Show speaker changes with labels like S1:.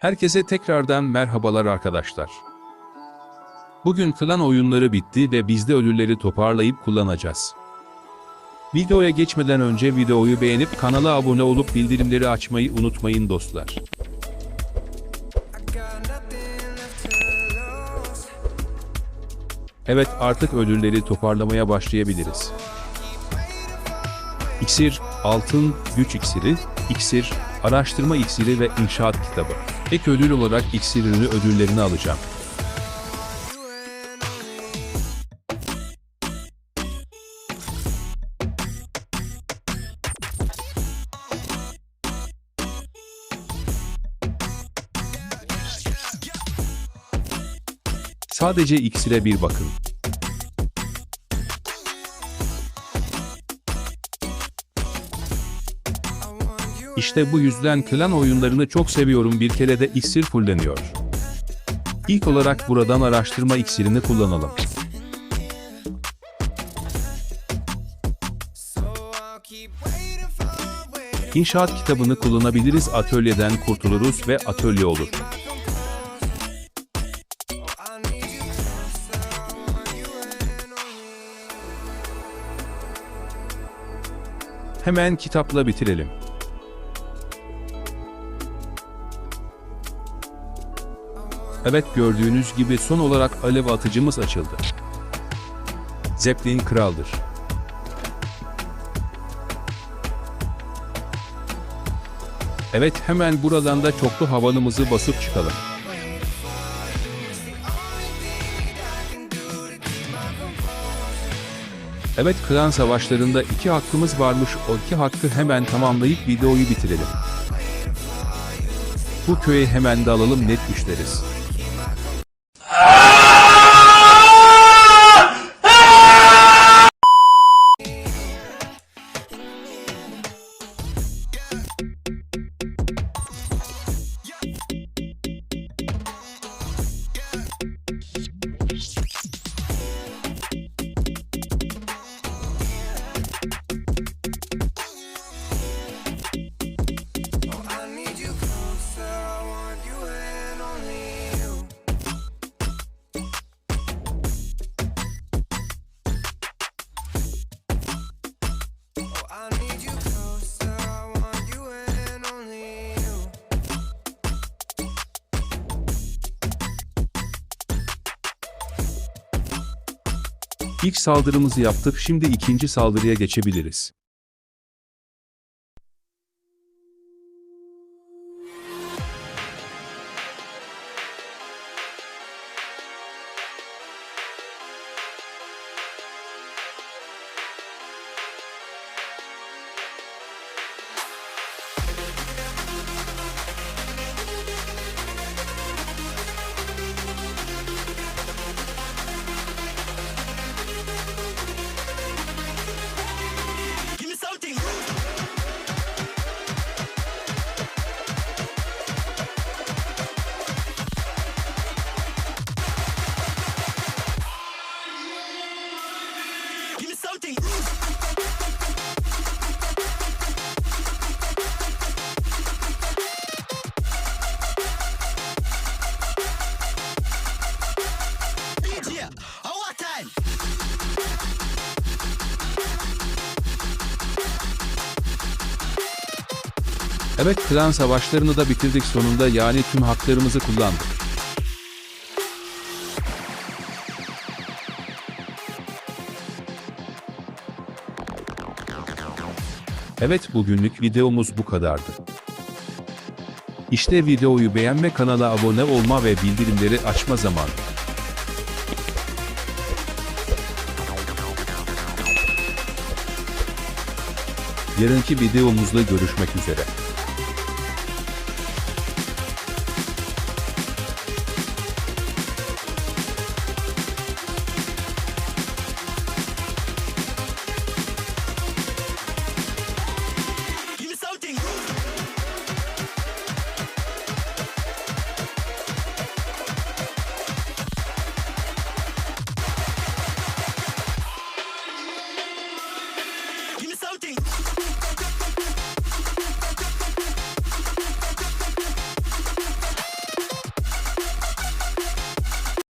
S1: Herkese tekrardan merhabalar arkadaşlar. Bugün klan oyunları bitti ve biz de ölüleri toparlayıp kullanacağız. Videoya geçmeden önce videoyu beğenip kanala abone olup bildirimleri açmayı unutmayın dostlar. Evet artık ölüleri toparlamaya başlayabiliriz. İksir, altın, güç iksiri, iksir, araştırma iksiri ve inşaat kitabı. Ek ödül olarak iksir ödüllerini alacağım. Sadece iksire bir bakın. İşte bu yüzden klan oyunlarını çok seviyorum bir kere de iksir fulleniyor. İlk olarak buradan araştırma iksirini kullanalım. İnşaat kitabını kullanabiliriz atölyeden kurtuluruz ve atölye olur. Hemen kitapla bitirelim. Evet gördüğünüz gibi son olarak alev atıcımız açıldı. Zeppelin kraldır. Evet hemen buradan da çoklu havanımızı basıp çıkalım. Evet klan savaşlarında iki hakkımız varmış o iki hakkı hemen tamamlayıp videoyu bitirelim. Bu köye hemen de alalım net güçleriz.
S2: Ah!
S1: İlk saldırımızı yaptık şimdi ikinci saldırıya geçebiliriz. Evet klan savaşlarını da bitirdik sonunda yani tüm haklarımızı kullandık. Evet bugünlük videomuz bu kadardı. İşte videoyu beğenme kanala abone olma ve bildirimleri açma zamanı. Yarınki videomuzda görüşmek üzere.